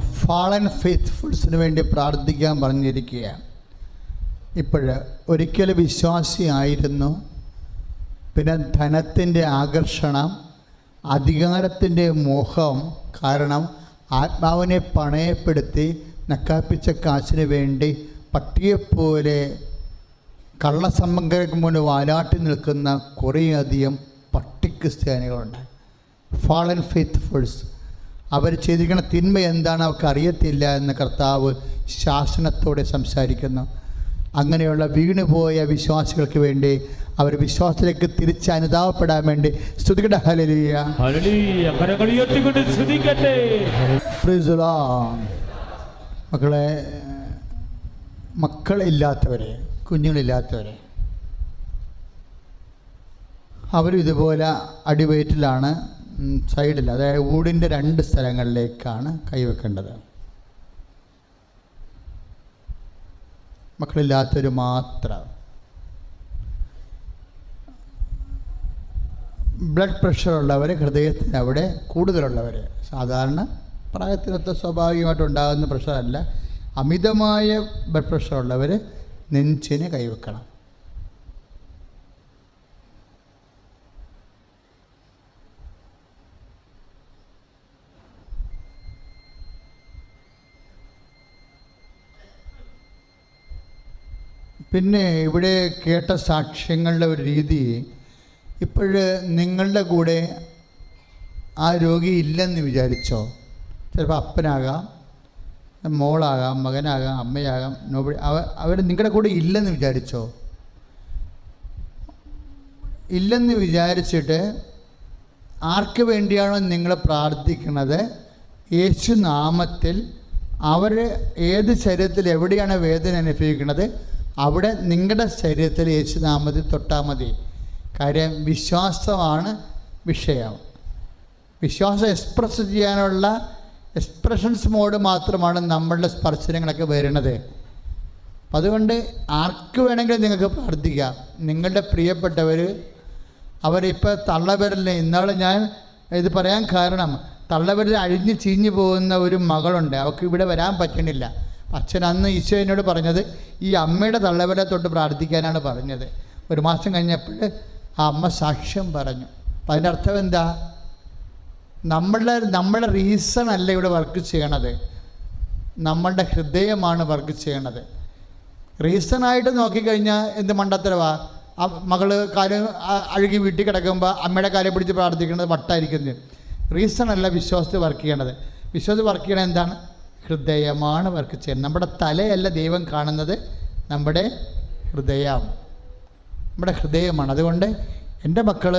Fallen ഫെയ്ത്ത്ഫുൾസിന് വേണ്ടി പ്രാർത്ഥിക്കാൻ പറഞ്ഞിരിക്കുകയാണ്. ഇപ്പോഴ് ഒരിക്കൽ വിശ്വാസിയായിരുന്നു. പിന്നെ ധനത്തിന്റെ ആകർഷണം അധികാരത്തിന്റെ മോഹം കാരണം ആത്മാവിനെ പണയപ്പെടുത്തി നക്കാപ്പിച്ച കാശിന് വേണ്ടി പട്ടിയെപ്പോലെ കള്ളസമ്പങ്കർക്ക് മുന്നിൽ വാലാട്ടി നിൽക്കുന്ന കുറേയധികം പട്ടി ക്രിസ്ത്യാനികളുണ്ട് ഫാളൻ ഫെയ്ത്ത്ഫുൾസ് അവർ ചെയ്തിരിക്കുന്ന തിന്മ എന്താണ് അവർക്ക് അറിയത്തില്ല എന്ന് കർത്താവ് ശാസനത്തോടെ സംസാരിക്കുന്നു. അങ്ങനെയുള്ള വീണുപോയ വിശ്വാസികൾക്ക് വേണ്ടി അവർ വിശ്വാസത്തിലേക്ക് തിരിച്ച് അനുതാപപ്പെടാൻ വേണ്ടി സ്തുതികട ഹലലിയ സ്തുതിക്കട്ടെ. മക്കളെ മക്കളില്ലാത്തവരെ കുഞ്ഞുങ്ങളില്ലാത്തവരെ അവരും ഇതുപോലെ അടിവയറ്റിലാണ്. സൈഡിൽ അതായത് ഊടിന്റെ രണ്ട് സ്ഥലങ്ങളിലേക്കാണ് കൈവെക്കേണ്ടത്. മക്കളില്ലാത്തവർ മാത്രം. ബ്ലഡ് പ്രഷറുള്ളവർ ഹൃദയത്തിന് അവിടെ കൂടുതലുള്ളവർ സാധാരണ പ്രായത്തിനൊത്ത സ്വാഭാവികമായിട്ട് ഉണ്ടാകുന്ന പ്രഷറല്ല. അമിതമായ ബ്ലഡ് പ്രഷറുള്ളവർ നെഞ്ചിന് കൈവെക്കണം. പിന്നെ ഇവിടെ കേട്ട സാക്ഷ്യങ്ങളുടെ ഒരു രീതി ഇപ്പോഴ് നിങ്ങളുടെ കൂടെ ആ രോഗി ഇല്ലെന്ന് വിചാരിച്ചോ? ചിലപ്പോൾ അപ്പനാകാം മോളാകാം മകനാകാം അമ്മയാകാം നോബി അവ അവർ നിങ്ങളുടെ കൂടെ ഇല്ലെന്ന് വിചാരിച്ചോ? ഇല്ലെന്ന് വിചാരിച്ചിട്ട് ആർക്ക് വേണ്ടിയാണോ നിങ്ങൾ പ്രാർത്ഥിക്കുന്നത് യേശുനാമത്തിൽ അവർ ഏത് ശരീരത്തിൽ എവിടെയാണ് വേദന അനുഭവിക്കുന്നത് അവിടെ നിങ്ങളുടെ ശരീരത്തിൽ യേശുനാ മതി തൊട്ടാൽ മതി. കാര്യം വിശ്വാസമാണ് വിഷയം. വിശ്വാസം എക്സ്പ്രസ് ചെയ്യാനുള്ള എക്സ്പ്രഷൻസ് മോഡ് മാത്രമാണ് നമ്മളുടെ സ്പർശനങ്ങളൊക്കെ വരുന്നത്. അതുകൊണ്ട് ആർക്ക് വേണമെങ്കിലും നിങ്ങൾക്ക് പ്രാർത്ഥിക്കാം. നിങ്ങളുടെ പ്രിയപ്പെട്ടവർ അവരിപ്പോൾ തള്ളവരല്ലേ ഇന്നാൾ ഞാൻ ഇത് പറയാൻ കാരണം തള്ളവരിൽ അഴിഞ്ഞ് ചീഞ്ഞു പോകുന്ന ഒരു മകളുണ്ട്. അവൾക്ക് ഇവിടെ വരാൻ പറ്റണില്ല. അച്ഛൻ അന്ന് ഈശോ പറഞ്ഞത് ഈ അമ്മയുടെ തള്ളവരെ തൊട്ട് പ്രാർത്ഥിക്കാനാണ് പറഞ്ഞത്. ഒരു മാസം കഴിഞ്ഞപ്പോൾ ആ അമ്മ സാക്ഷ്യം പറഞ്ഞു. അപ്പം അതിന്റെ അർത്ഥം എന്താ? നമ്മളുടെ നമ്മുടെ റീസൺ അല്ല ഇവിടെ വർക്ക് ചെയ്യണത്. നമ്മളുടെ ഹൃദയമാണ് വർക്ക് ചെയ്യണത്. റീസണായിട്ട് നോക്കിക്കഴിഞ്ഞാൽ എന്ത് മണ്ടത്തരവാ? ആ മകൾ കാൽ അഴുകി വീട്ടിൽ കിടക്കുമ്പോൾ അമ്മയുടെ കാലെ പിടിച്ച് പ്രാർത്ഥിക്കുന്നത് വട്ടായിരിക്കുന്നത് റീസൺ അല്ല വിശ്വാസത്തിൽ വർക്ക് ചെയ്യണത്. വിശ്വാസത്തിൽ വർക്ക് ചെയ്യണത് എന്താണ്? ഹൃദയമാണ് വർക്ക് ചെയ്യുന്നത് നമ്മുടെ തലയല്ല ദൈവം കാണുന്നത് നമ്മുടെ ഹൃദയം നമ്മുടെ ഹൃദയമാണ് അതുകൊണ്ട് എന്റെ മക്കൾ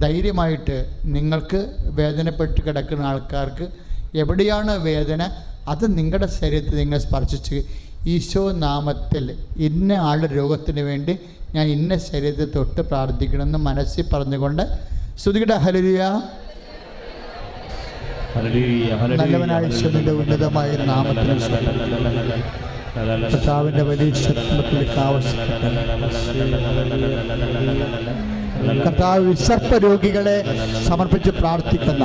ധൈര്യമായിട്ട് നിങ്ങൾക്ക് വേദനപ്പെട്ട് കിടക്കുന്ന ആൾക്കാർക്ക് എവിടെയാണ് വേദന അത് നിങ്ങളുടെ ശരീരത്തിൽ നിങ്ങൾ സ്പർശിച്ച് ഈശോ നാമത്തിൽ ഇന്ന ആളുടെ രോഗത്തിന് വേണ്ടി ഞാൻ ഇന്ന ശരീരത്തെ തൊട്ട് പ്രാർത്ഥിക്കണമെന്ന് മനസ്സിൽ പറഞ്ഞുകൊണ്ട് ശ്രുതികട. ഹല്ലേലൂയ. നല്ലവനായ ഈശോയുടെ ഉന്നതമായ നാമത്തിന് കർത്താവിന്റെ വലിയ ശക്തിയിലേക്ക് ആവശ്യപ്പെട്ട. കർത്താവ് വിസർപ്പ രോഗികളെ സമർപ്പിച്ച് പ്രാർത്ഥിക്കുന്ന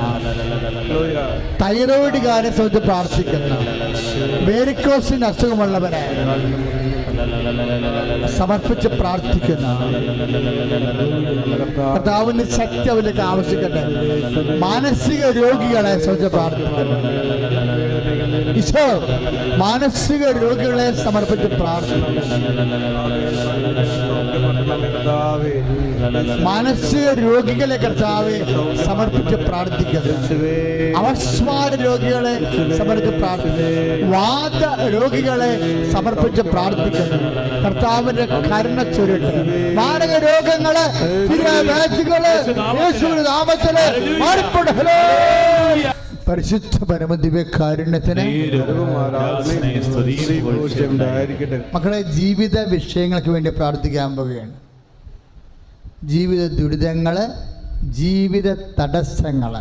തൈറോയിഡുകാരെ സംബന്ധിച്ച് പ്രാർത്ഥിക്കുന്ന വേരിക്കോസിന് അസുഖമുള്ളവരെ സമർപ്പിച്ച് പ്രാർത്ഥിക്കുന്ന കർത്താവിന് ശക്തി അവരിലേക്ക് ആവശ്യിക്കട്ടെ മാനസിക രോഗികളെ സംബന്ധിച്ച് പ്രാർത്ഥിക്കുന്നു. ഈശോ മാനസിക രോഗികളെ സമർപ്പിച്ച് പ്രാർത്ഥിക്കുന്നു. മാനസിക രോഗികളെ കർത്താവെ സമർപ്പിച്ച് പ്രാർത്ഥിക്കുന്നു അവസ്മാര രോഗികളെ സമർപ്പിച്ച് പ്രാർത്ഥിക്കുന്നു വാദ രോഗികളെ സമർപ്പിച്ച് പ്രാർത്ഥിക്കുന്നു കർത്താവിന്റെ കരുണ ചുരുട്ട് മാരക രോഗങ്ങൾ യേശുവിന്റെ നാമത്തിൽ മാറിപ്പോട്ടെ. പരിശുദ്ധ പരമദിവ്യകാരുണ്യത്തിന് മക്കളെ ജീവിത വിഷയങ്ങൾക്ക് വേണ്ടി പ്രാർത്ഥിക്കാൻ പോവുകയാണ്. ജീവിത ദുരിതങ്ങൾ ജീവിത തടസ്സങ്ങൾ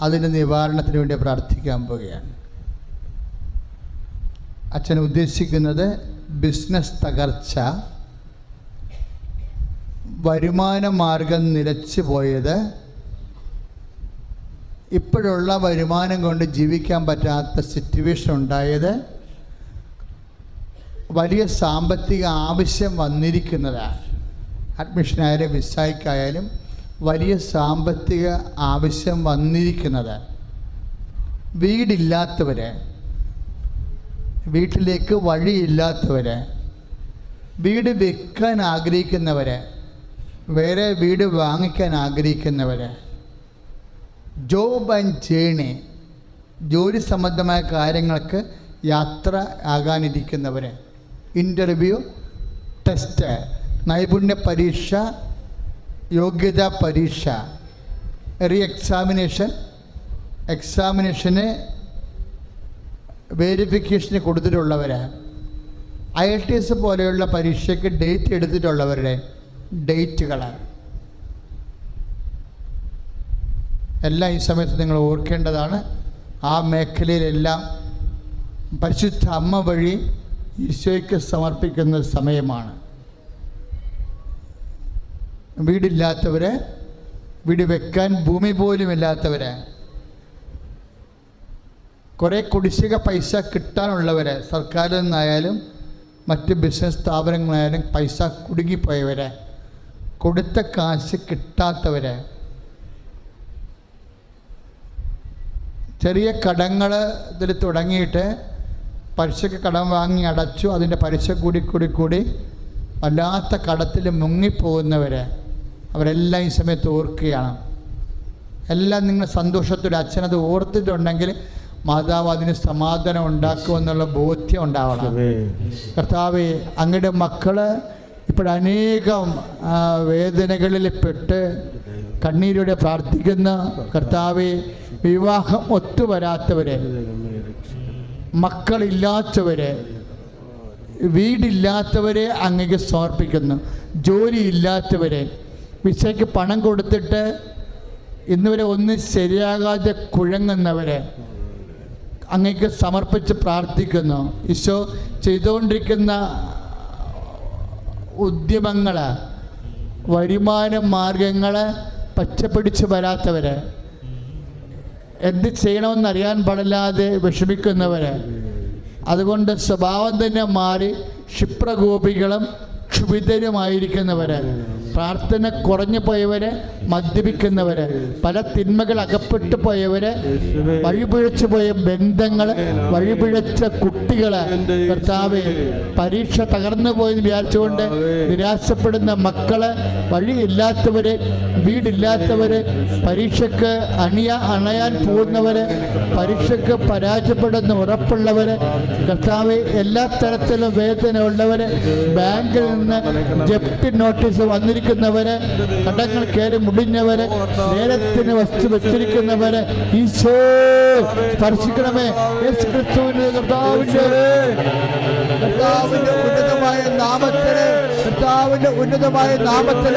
അതിന്റെ നിവാരണത്തിന് വേണ്ടി പ്രാർത്ഥിക്കാൻ പോവുകയാണ്. അച്ഛൻ ഉദ്ദേശിക്കുന്നത് ബിസിനസ് തകർച്ച വരുമാന മാർഗം നിലച്ചു പോയത് ഇപ്പോഴുള്ള വരുമാനം കൊണ്ട് ജീവിക്കാൻ പറ്റാത്ത സിറ്റുവേഷൻ ഉണ്ടായത് വലിയ സാമ്പത്തിക ആവശ്യം വന്നിരിക്കുന്നതാണ്. അഡ്മിഷനായാലും വിസായിക്കായാലും വലിയ സാമ്പത്തിക ആവശ്യം വന്നിരിക്കുന്നത്. വീടില്ലാത്തവർ വീട്ടിലേക്ക് വഴിയില്ലാത്തവർ വീട് വെക്കാൻ ആഗ്രഹിക്കുന്നവരെ വേറെ വീട് വാങ്ങിക്കാൻ ആഗ്രഹിക്കുന്നവർ ജോബ് ആൻഡ് ജേണി ജോലി സംബന്ധമായ കാര്യങ്ങൾക്ക് യാത്ര ആകാനിരിക്കുന്നവർ ഇന്റർവ്യൂ ടെസ്റ്റ് നൈപുണ്യ പരീക്ഷ യോഗ്യതാ പരീക്ഷ റീ എക്സാമിനേഷൻ എക്സാമിനേഷന് വേരിഫിക്കേഷന് കൊടുത്തിട്ടുള്ളവർ ഐ എൽ ടി എസ് പോലെയുള്ള പരീക്ഷയ്ക്ക് ഡേറ്റ് എടുത്തിട്ടുള്ളവരുടെ ഡേറ്റുകൾ എല്ലാം ഈ സമയത്ത് നിങ്ങൾ ഓർക്കേണ്ടതാണ് ആ മേഖലയിലെല്ലാം പരിശുദ്ധ അമ്മ വഴി ഈശോയ്ക്ക് സമർപ്പിക്കുന്ന സമയമാണ്. വീടില്ലാത്തവരെ വീട് വെക്കാൻ ഭൂമി പോലും ഇല്ലാത്തവരെ കുറേ കുടിശ്ശിക പൈസ കിട്ടാനുള്ളവരെ സർക്കാരിൽ നിന്നായാലും മറ്റ് ബിസിനസ് സ്ഥാപനങ്ങളായാലും പൈസ കുടുങ്ങിപ്പോയവരെ കൊടുത്ത കാശ് കിട്ടാത്തവരെ ചെറിയ കടങ്ങൾ ഇതിൽ തുടങ്ങിയിട്ട് പലിശക്ക് കടം വാങ്ങി അടച്ചു അതിന്റെ പലിശ കൂടി കൂടി കൂടി വല്ലാത്ത കടത്തിൽ മുങ്ങിപ്പോകുന്നവരെ അവരെല്ലാം ഈ സമയത്ത് ഓർക്കുകയാണ്. എല്ലാം നിങ്ങൾ സന്തോഷത്തോടെ അച്ഛനത് ഓർത്തിട്ടുണ്ടെങ്കിൽ മാതാവ് അതിന് സമാധാനം ഉണ്ടാക്കുമെന്നുള്ള ബോധ്യം ഉണ്ടാവണം. കർത്താവ് അങ്ങയുടെ മക്കൾ ഇപ്പോഴനേകം വേദനകളിൽ പെട്ട് കണ്ണീരോടെ പ്രാർത്ഥിക്കുന്ന. കർത്താവെ വിവാഹം ഒത്തുവരാത്തവരെ മക്കളില്ലാത്തവരെ വീടില്ലാത്തവരെ അങ്ങേക്ക് സമർപ്പിക്കുന്നു. ജോലിയില്ലാത്തവരെ വിസയ്ക്ക് പണം കൊടുത്തിട്ട് ഇന്നുവരെ ഒന്നും ശരിയാകാതെ കുഴങ്ങുന്നവരെ അങ്ങേക്ക് സമർപ്പിച്ച് പ്രാർത്ഥിക്കുന്നു. ഈശോ ചെയ്തുകൊണ്ടിരിക്കുന്ന ഉദ്യമങ്ങൾ വരുമാന മാർഗങ്ങൾ പച്ചപ്പിടിച്ച് വരാത്തവർ എന്ത് ചെയ്യണമെന്നറിയാൻ പാടില്ലാതെ വിഷമിക്കുന്നവർ അതുകൊണ്ട് സ്വഭാവം തന്നെ മാറി ക്ഷിപ്രകോപികളും ക്ഷുഭിതരുമായിരിക്കുന്നവർ പ്രാർത്ഥന കുറഞ്ഞു പോയവര് മദ്യപിക്കുന്നവര് പല തിന്മകൾ അകപ്പെട്ടു പോയവര് വഴിപിഴച്ചു പോയ ബന്ധങ്ങൾ വഴിപിഴച്ച കുട്ടികൾ കർത്താവ് പരീക്ഷ തകർന്നു പോയെന്ന് വിചാരിച്ചുകൊണ്ട് നിരാശപ്പെടുന്ന മക്കൾ വഴിയില്ലാത്തവര് വീടില്ലാത്തവര് പരീക്ഷക്ക് അണിയ അണയാൻ പോകുന്നവര് പരീക്ഷക്ക് പരാജയപ്പെടുന്ന ഉറപ്പുള്ളവര് കർത്താവ് എല്ലാ തരത്തിലും വേദന ഉള്ളവര് ബാങ്കിൽ നിന്ന് ജപ്തി നോട്ടീസ് വന്നിരിക്കുന്നവര് കടങ്ങൾ കയറി മുടിഞ്ഞവര് നേരത്തിന് വസ്തു വെച്ചിരിക്കുന്നവര് ഈശോ സ്പർശിക്കണമേ യേശു ക്രിസ്തുവിന്റെ കർത്താവിന്റെ കർത്താവിന്റെ ഉന്നതമായ നാമത്തിൽ കർത്താവിന്റെ ഉന്നതമായ നാമത്തിൽ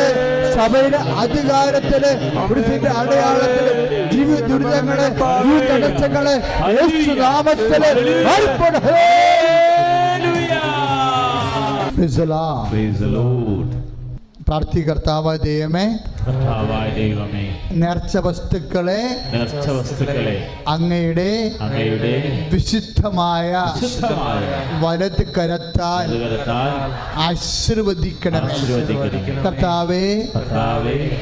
സഭയുടെ അധികാരത്തിൽ പുരുഷന്റെ അടയാളത്തിൽ ജീവിത ദുരിതങ്ങൾ ഈ തടസ്സങ്ങൾ യേശു നാമത്തിൽ. Praise the Lord. Praise the Lord. പ്രാർത്ഥികർത്താവ് ദൈവമേ കർത്താവായ ദൈവമേ നേർച്ച വസ്തുക്കളെ നേർച്ച വസ്തുക്കളെ അങ്ങയുടെ അങ്ങയുടെ വിശുദ്ധമായ വലത് കരത്താൽ ആശീർവദിക്കണമേ. ആശീർവദിക്കണം കർത്താവേ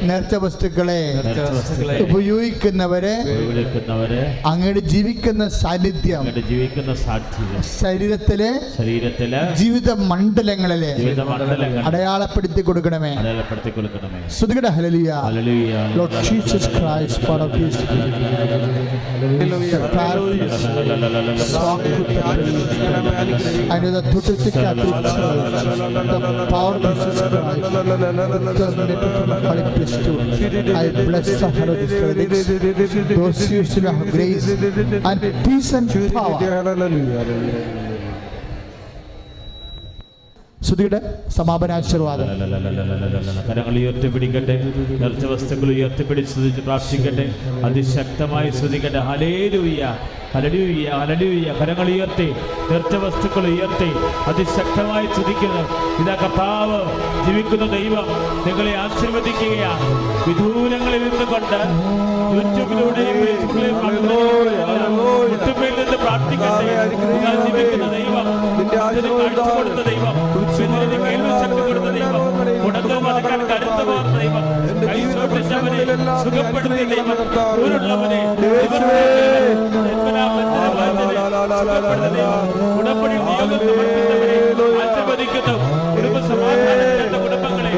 നേർച്ച വസ്തുക്കളെ ഉപയോഗിക്കുന്നവരെ അങ്ങയുടെ ജീവിക്കുന്ന സാന്നിധ്യം ജീവിക്കുന്ന ശരീരത്തിലെ ശരീരത്തിൽ ജീവിത മണ്ഡലങ്ങളിലെ അടയാളപ്പെടുത്തി കൊടുക്കണമേ. அடையாளப்படுத்திக்கொள்ளணுமே அடையாளப்படுத்திக்கொள்ளணுமே சுதுகட ஹalleluya ஹalleluya Lord Jesus Christ for and the Thututik Catholic Church, the power of Jesus Christ, the Holy priesthood. I bless the Holy Spirit, those who have grace and peace and power. ശ്രുതിയുടെ സമാപനാശീർവാദം. കരങ്ങൾ ഉയർത്തിപ്പിടിക്കട്ടെ. നേർച്ച വസ്തുക്കൾ ഉയർത്തിപ്പിടിച്ച് പ്രാർത്ഥിക്കട്ടെ. അതിശക്തമായി ശ്രുതിക്കട്ടെ ഹലേലൂയ ഹലലൂയ ഹലലൂയ കരങ്ങൾ ഉയർത്തി നേർച്ച വസ്തുക്കൾ ഉയർത്തി അതിശക്തമായി സ്തുതിക്കുന്നു ഇതാ കർത്താവ് ജീവിക്കുന്ന ദൈവം നിങ്ങളെ ആശീർവദിക്കുകയാണ്. വിദൂരങ്ങളിൽ നിന്നുകൊണ്ട് യൂട്യൂബിലൂടെയും നിന്ന് പ്രാർത്ഥിക്കട്ടെ ജീവിക്കുന്ന ദൈവം കാഴ്ച കൊടുത്ത ദൈവം. കൊടുത്ത ദൈവം. കരുത്ത് ദൈവം. സുഖപ്പെടുത്തിയ ദൈവം. குடும்ப சமாதானம் குடும்பங்களை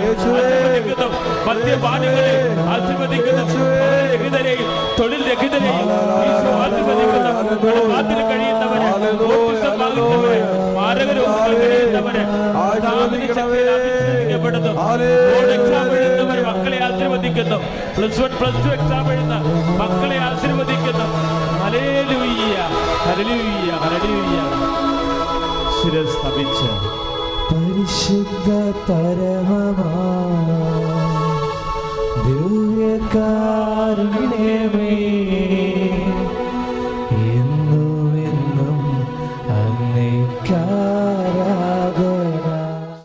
മദ്യപാനികളെ ആശീർവദിക്കുന്നു രഹിതരെയും തൊഴിൽ രഹിതരെയും ആശീർവദിക്കുന്നു കടബാധ്യത കഴിയുന്നവരെ ഓട്ടിസം ബാധിച്ചവരെ മാരകരോഗങ്ങൾ കഴിയുന്നവരെ അഭിഷേകിക്കപ്പെടുന്നു ബോർഡ് എക്സാം എഴുതുന്നവർ മക്കളെ ആശീർവദിക്കുന്നു plus one plus two exam എഴുതുന്ന മക്കളെ ആശീർവദിക്കുന്നു ഹല്ലേലൂയ്യ ഹല്ലേലൂയ്യ ഹല്ലേലൂയ്യ ശിരസ് തപിച്ച് പരിശുദ്ധ പരമമാ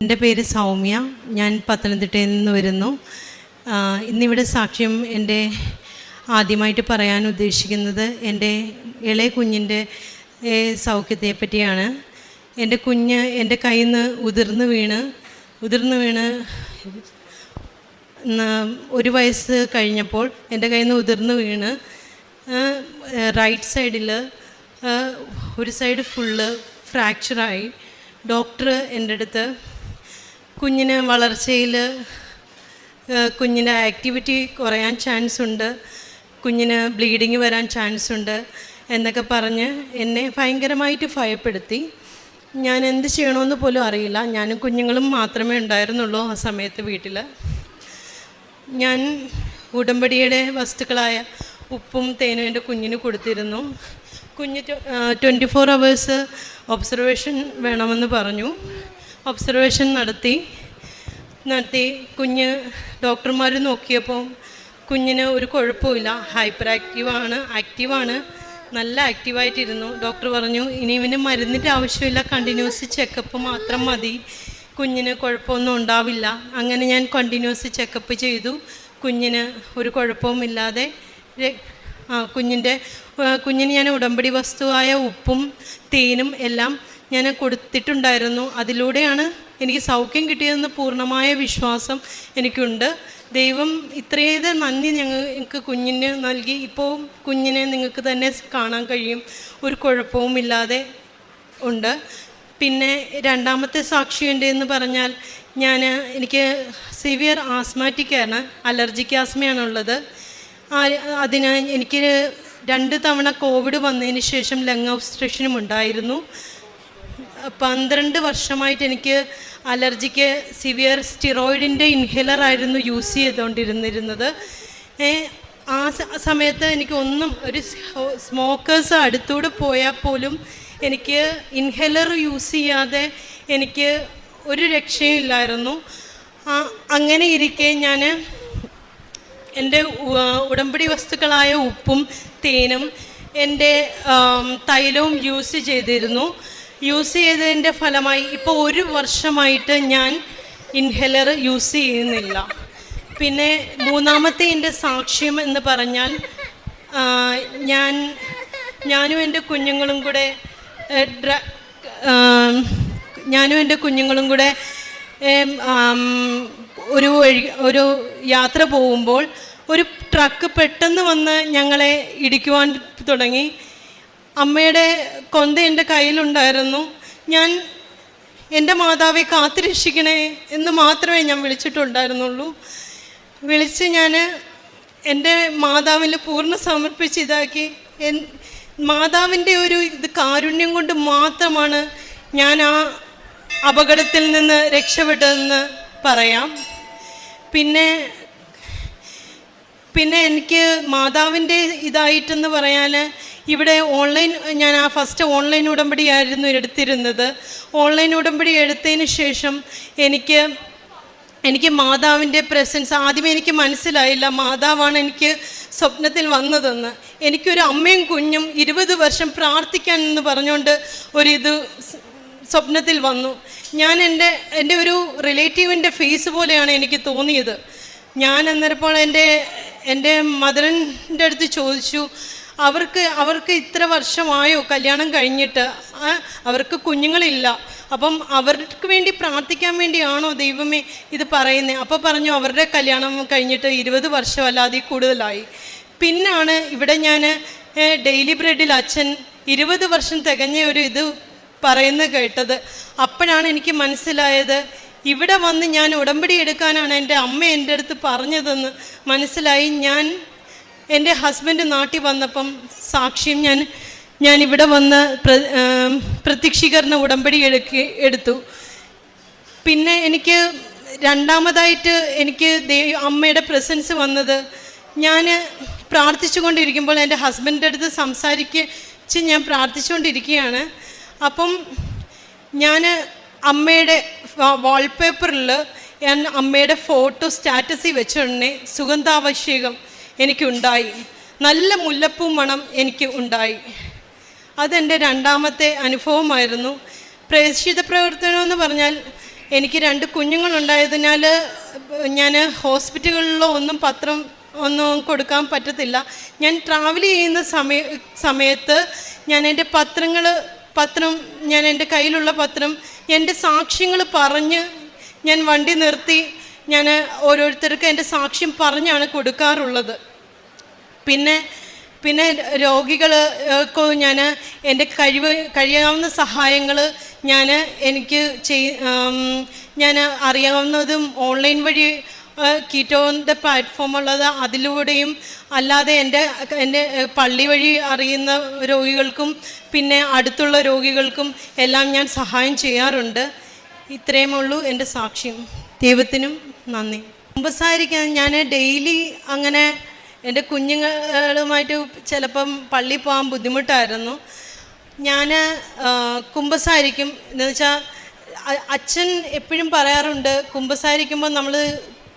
എന്റെ പേര് സൗമ്യ. ഞാൻ പത്തനംതിട്ടയിൽ നിന്ന് വരുന്നു. ഇന്നിവിടെ സാക്ഷ്യം എന്റെ ആദ്യമായിട്ട് പറയാൻ ഉദ്ദേശിക്കുന്നത് എന്റെ ഇളയ കുഞ്ഞിന്റെ സൗഖ്യത്തെ പറ്റിയാണ്. എന്റെ കുഞ്ഞ് എന്റെ കയ്യിൽ നിന്ന് ഉതിർന്ന് വീണ് ഉതിർന്ന് വീണ് ഒരു വയസ്സ് കഴിഞ്ഞപ്പോൾ എന്റെ കയ്യിൽ നിന്ന് ഉതിർന്ന് വീണ്. റൈറ്റ് സൈഡിൽ ഒരു സൈഡ് ഫുള്ള് ഫ്രാക്ചറായി ഡോക്ടർ എന്റെ അടുത്ത് കുഞ്ഞിന് വളർച്ചയിൽ കുഞ്ഞിന്റെ ആക്ടിവിറ്റി കുറയാൻ ചാൻസ് ഉണ്ട്. കുഞ്ഞിന് ബ്ലീഡിങ് വരാൻ ചാൻസ് ഉണ്ട്. എന്നൊക്കെ പറഞ്ഞ് എന്നെ ഭയങ്കരമായിട്ട് ഭയപ്പെടുത്തി. ഞാൻ എന്ത് ചെയ്യണമെന്ന് പോലും അറിയില്ല. ഞാനും കുഞ്ഞുങ്ങളും മാത്രമേ ഉണ്ടായിരുന്നുള്ളൂ ആ സമയത്ത് വീട്ടിൽ ഞാൻ ഉടമ്പടിയുടെ വസ്തുക്കളായ ഉപ്പും തേനും എന്റെ കുഞ്ഞിന് കൊടുത്തിരുന്നു. കുഞ്ഞ് ട്വന്റി ഫോർ അവേഴ്സ് ഒബ്സർവേഷൻ വേണമെന്ന് പറഞ്ഞു. ഒബ്സർവേഷൻ നടത്തി. നടത്തി കുഞ്ഞ് ഡോക്ടർമാർ നോക്കിയപ്പോൾ കുഞ്ഞിന് ഒരു കുഴപ്പമില്ല ഹൈപ്പർ ആക്റ്റീവാണ് ആക്റ്റീവാണ് നല്ല ആക്റ്റീവായിട്ടിരുന്നു ഡോക്ടർ പറഞ്ഞു ഇനി ഇവന് മരുന്നിന്റെ ആവശ്യമില്ല. കണ്ടിന്യൂസ് ചെക്കപ്പ് മാത്രം മതി. കുഞ്ഞിന് കുഴപ്പമൊന്നും ഉണ്ടാവില്ല. അങ്ങനെ ഞാൻ കണ്ടിന്യൂസ് ചെക്കപ്പ് ചെയ്തു. കുഞ്ഞിന് ഒരു കുഴപ്പവുമില്ലാതെ കുഞ്ഞിന്റെ കുഞ്ഞിന് ഞാൻ ഉടമ്പടി വസ്തുവായ ഉപ്പും തേനും എല്ലാം ഞാൻ കൊടുത്തിട്ടുണ്ടായിരുന്നു. അതിലൂടെയാണ് എനിക്ക് സൗഖ്യം കിട്ടിയതെന്ന് പൂർണമായ വിശ്വാസം എനിക്കുണ്ട്. ദൈവം ഇത്രയേറെ നന്ദി ഞങ്ങൾക്ക് കുഞ്ഞിന് നൽകി. ഇപ്പോൾ കുഞ്ഞിനെ നിങ്ങൾക്ക് തന്നെ കാണാൻ കഴിയും. ഒരു കുഴപ്പവുമില്ലാതെ ഉണ്ട്. പിന്നെ രണ്ടാമത്തെ സാക്ഷി ഉണ്ട് എന്ന് പറഞ്ഞാൽ ഞാൻ എനിക്ക് സിവിയർ ആസ്മാറ്റിക്കാണ് അലർജിക്ക് ആസ്മയാണുള്ളത് അതിന് എനിക്ക് രണ്ട് തവണ കോവിഡ് വന്നതിന് ശേഷം ലങ് ഒബ്സ്ട്രക്ഷനും ഉണ്ടായിരുന്നു. പന്ത്രണ്ട് വർഷമായിട്ട് എനിക്ക് അലർജിക്ക് സിവിയർ സ്റ്റിറോയിഡിന്റെ ഇൻഹേലറായിരുന്നു യൂസ് ചെയ്തുകൊണ്ടിരുന്നിരുന്നത് ആ സമയത്ത് എനിക്ക് ഒന്നും ഒരു സ്മോക്കേഴ്സ് അടുത്തൂടെ പോയാൽ പോലും എനിക്ക് ഇൻഹേലർ യൂസ് ചെയ്യാതെ എനിക്ക് ഒരു രക്ഷയും ഇല്ലായിരുന്നു. അങ്ങനെ ഇരിക്കെ ഞാൻ എന്റെ ഉടമ്പടി വസ്തുക്കളായ ഉപ്പും തേനും എന്റെ തൈലവും യൂസ് ചെയ്തിരുന്നു. യൂസ് ചെയ്തതിന്റെ ഫലമായി ഇപ്പോൾ ഒരു വർഷമായിട്ട് ഞാൻ ഇൻഹേലർ യൂസ് ചെയ്യുന്നില്ല. പിന്നെ മൂന്നാമത്തെ എന്റെ സാക്ഷ്യം എന്ന് പറഞ്ഞാൽ ഞാൻ ഞാനും എന്റെ കുഞ്ഞുങ്ങളും കൂടെ ഞാനും എന്റെ കുഞ്ഞുങ്ങളും കൂടെ ഒരു ഒരു യാത്ര പോകുമ്പോൾ ഒരു ട്രക്ക് പെട്ടെന്ന് വന്ന് ഞങ്ങളെ ഇടിക്കുവാൻ തുടങ്ങി. അമ്മയുടെ കൊന്ത എന്റെ കയ്യിലുണ്ടായിരുന്നു. ഞാൻ എന്റെ മാതാവെ കാത്തുരക്ഷിക്കണേ എന്ന് മാത്രമേ ഞാൻ വിളിച്ചിട്ടുണ്ടായിരുന്നുള്ളൂ. വിളിച്ച് ഞാൻ എന്റെ മാതാവിൽ പൂർണ സമർപ്പിച്ച് ഇതാക്കി. മാതാവിന്റെ ഒരു ഇത് കാരുണ്യം കൊണ്ട് മാത്രമാണ് ഞാൻ ആ അപകടത്തിൽ നിന്ന് രക്ഷപ്പെട്ടതെന്ന് പറയാം. പിന്നെ പിന്നെ എനിക്ക് മാതാവിന്റെ ഇതായിട്ടെന്ന് പറയാൻ ഇവിടെ ഓൺലൈൻ ഞാൻ ആ ഫസ്റ്റ് ഓൺലൈൻ ഉടമ്പടിയായിരുന്നു എടുത്തിരുന്നത്. ഓൺലൈൻ ഉടമ്പടി എടുത്തതിന് ശേഷം എനിക്ക് എനിക്ക് മാതാവിന്റെ പ്രസൻസ് ആദ്യമേ എനിക്ക് മനസ്സിലായില്ല. മാതാവാണ് എനിക്ക് സ്വപ്നത്തിൽ വന്നതെന്ന്. എനിക്കൊരു അമ്മയും കുഞ്ഞും ഇരുപത് വർഷം പ്രാർത്ഥിക്കാൻ എന്ന് പറഞ്ഞുകൊണ്ട് ഒരിത് സ്വപ്നത്തിൽ വന്നു. ഞാൻ എന്റെ എന്റെ ഒരു റിലേറ്റീവിന്റെ ഫേസ് പോലെയാണ് എനിക്ക് തോന്നിയത്. ഞാൻ അന്നേരപ്പോൾ എന്റെ എന്റെ മദറിന്റെ അടുത്ത് ചോദിച്ചു അവർക്ക് അവർക്ക് ഇത്ര വർഷമായോ? കല്യാണം കഴിഞ്ഞിട്ട്? അവർക്ക് കുഞ്ഞുങ്ങളില്ല. അപ്പം അവർക്ക് വേണ്ടി പ്രാർത്ഥിക്കാൻ വേണ്ടിയാണോ ദൈവമേ ഇത് പറയുന്നത് അപ്പോൾ പറഞ്ഞു അവരുടെ കല്യാണം കഴിഞ്ഞിട്ട് ഇരുപത് വർഷം അല്ലാതെ കൂടുതലായി. പിന്നാണ് ഇവിടെ ഞാൻ ഡെയിലി ബ്രെഡിൽ അച്ഛൻ ഇരുപത് വർഷം തികഞ്ഞ ഒരു ഇത് പറയുന്നത് കേട്ടത്. അപ്പോഴാണ് എനിക്ക് മനസ്സിലായത് ഇവിടെ വന്ന് ഞാൻ ഉടമ്പടി എടുക്കാനാണ് എന്റെ അമ്മ എന്റെ അടുത്ത് പറഞ്ഞതെന്ന് മനസ്സിലായി. ഞാൻ എന്റെ ഹസ്ബൻഡ് നാട്ടിൽ വന്നപ്പം സാക്ഷ്യം ഞാൻ ഞാൻ ഇവിടെ വന്ന് പ്രത്യക്ഷീകരണ ഉടമ്പടി എടുക്കി എടുത്തു. പിന്നെ എനിക്ക് രണ്ടാമതായിട്ട് എനിക്ക് അമ്മയുടെ പ്രസൻസ് വന്നത് ഞാൻ പ്രാർത്ഥിച്ചുകൊണ്ടിരിക്കുമ്പോൾ എന്റെ ഹസ്ബൻഡിന്റെ അടുത്ത് സംസാരിച്ച് ഞാൻ പ്രാർത്ഥിച്ചുകൊണ്ടിരിക്കുകയാണ്. അപ്പം ഞാൻ അമ്മയുടെ വാൾപേപ്പറിൽ ഞാൻ അമ്മയുടെ ഫോട്ടോ സ്റ്റാറ്റസിൽ വെച്ചുടനെ സുഗന്ധാഭിഷേകം എനിക്കുണ്ടായി. നല്ല മുല്ലപ്പൂ മണം എനിക്ക് ഉണ്ടായി. അതെന്റെ രണ്ടാമത്തെ അനുഭവമായിരുന്നു. പ്രേക്ഷിത പ്രവർത്തനം എന്ന് പറഞ്ഞാൽ എനിക്ക് രണ്ട് കുഞ്ഞുങ്ങളുണ്ടായതിനാൽ ഞാൻ ഹോസ്പിറ്റലുകളിലോ ഒന്നും പത്രം ഒന്നും കൊടുക്കാൻ പറ്റത്തില്ല. ഞാൻ ട്രാവൽ ചെയ്യുന്ന സമയ സമയത്ത് ഞാൻ എന്റെ പത്രങ്ങൾ പത്രം ഞാൻ എന്റെ കയ്യിലുള്ള പത്രം എന്റെ സാക്ഷ്യങ്ങൾ പറഞ്ഞ് ഞാൻ വണ്ടി നിർത്തി ഞാൻ ഓരോരുത്തർക്ക് എന്റെ സാക്ഷ്യം പറഞ്ഞാണ് കൊടുക്കാറുള്ളത്. പിന്നെ പിന്നെ രോഗികൾക്ക് ഞാൻ എന്റെ കഴിവ് കഴിയാവുന്ന സഹായങ്ങൾ ഞാൻ എനിക്ക് ചെയ് ഞാൻ അറിയാവുന്നതും ഓൺലൈൻ വഴി കീറ്റോന്റെ പ്ലാറ്റ്ഫോം ഉള്ളത് അതിലൂടെയും അല്ലാതെ എന്റെ എന്റെ പള്ളി വഴി അറിയുന്ന രോഗികൾക്കും പിന്നെ അടുത്തുള്ള രോഗികൾക്കും എല്ലാം ഞാൻ സഹായം ചെയ്യാറുണ്ട്. ഇത്രയും ഉള്ളൂ എന്റെ സാക്ഷ്യം. ദൈവത്തിനും നന്ദി. കുമ്പസാരിക്കാൻ ഞാൻ ഡെയിലി അങ്ങനെ എന്റെ കുഞ്ഞുങ്ങളുമായിട്ട് ചിലപ്പം പള്ളിയിൽ പോകാൻ ബുദ്ധിമുട്ടായിരുന്നു. ഞാൻ കുമ്പസാരിക്കും. എന്ന് വെച്ചാൽ അച്ഛൻ എപ്പോഴും പറയാറുണ്ട് കുമ്പസാരിക്കുമ്പോൾ നമ്മൾ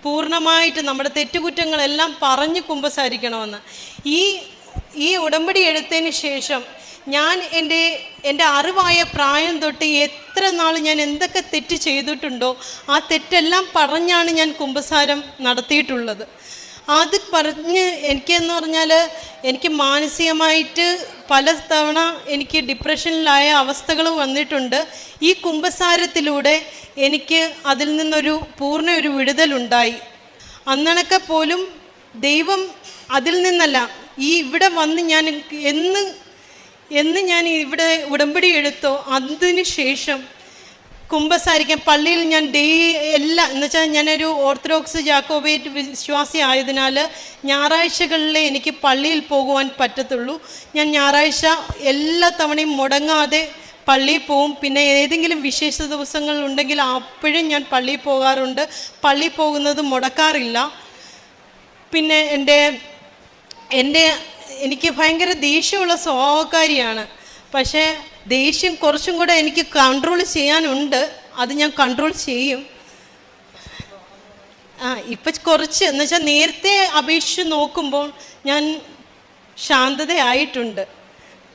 പൂർണമായിട്ട് നമ്മുടെ തെറ്റുകുറ്റങ്ങളെല്ലാം പറഞ്ഞ് കുമ്പസാരിക്കണമെന്ന്. ഈ ഈ ഉടമ്പടി എടുത്തതിന് ശേഷം ഞാൻ എന്റെ എന്റെ അറിവായ പ്രായം തൊട്ട് എത്ര നാൾ ഞാൻ എന്തൊക്കെ തെറ്റ് ചെയ്തിട്ടുണ്ടോ ആ തെറ്റെല്ലാം പറഞ്ഞാണ് ഞാൻ കുമ്പസാരം നടത്തിയിട്ടുള്ളത്. അത് പറഞ്ഞ് എനിക്കെന്ന് പറഞ്ഞാൽ എനിക്ക് മാനസികമായിട്ട് പല തവണ എനിക്ക് ഡിപ്രഷനിലായ അവസ്ഥകൾ വന്നിട്ടുണ്ട്. ഈ കുംഭസാരത്തിലൂടെ എനിക്ക് അതിൽ നിന്നൊരു പൂർണ ഒരു വിടുതലുണ്ടായി. അന്നണക്കെ പോലും ദൈവം അതിൽ നിന്നല്ല ഈ ഇവിടെ വന്ന് ഞാൻ എന്ന് എന്ന് ഞാൻ ഇവിടെ ഉടമ്പടി എടുത്തോ അതിന് ശേഷം കുമ്പസാരിക്കാൻ പള്ളിയിൽ ഞാൻ ഡേ എല്ലാ എന്ന് വെച്ചാൽ ഞാനൊരു ഓർത്തഡോക്സ് ജാക്കോബേറ്റ് വിശ്വാസി ആയതിനാൽ ഞായറാഴ്ചകളിലേ എനിക്ക് പള്ളിയിൽ പോകുവാൻ പറ്റത്തുള്ളൂ. ഞാൻ ഞായറാഴ്ച എല്ലാ തവണയും മുടങ്ങാതെ പള്ളിയിൽ പോവും. പിന്നെ ഏതെങ്കിലും വിശേഷ ദിവസങ്ങൾ ഉണ്ടെങ്കിൽ അപ്പോഴും ഞാൻ പള്ളിയിൽ പോകാറുണ്ട്. പള്ളി പോകുന്നത് മുടക്കാറില്ല. പിന്നെ എന്റെ എന്റെ എനിക്ക് ഭയങ്കര ദേഷ്യമുള്ള സ്വഭാവക്കാരിയാണ്. പക്ഷേ ദേഷ്യം കുറച്ചും കൂടെ എനിക്ക് കൺട്രോൾ ചെയ്യാനുണ്ട്. അത് ഞാൻ കൺട്രോൾ ചെയ്യും. ആ ഇപ്പം കുറച്ച് എന്ന് വെച്ചാൽ നേരത്തെ അപേക്ഷിച്ച് നോക്കുമ്പോൾ ഞാൻ ശാന്തതയായിട്ടുണ്ട്.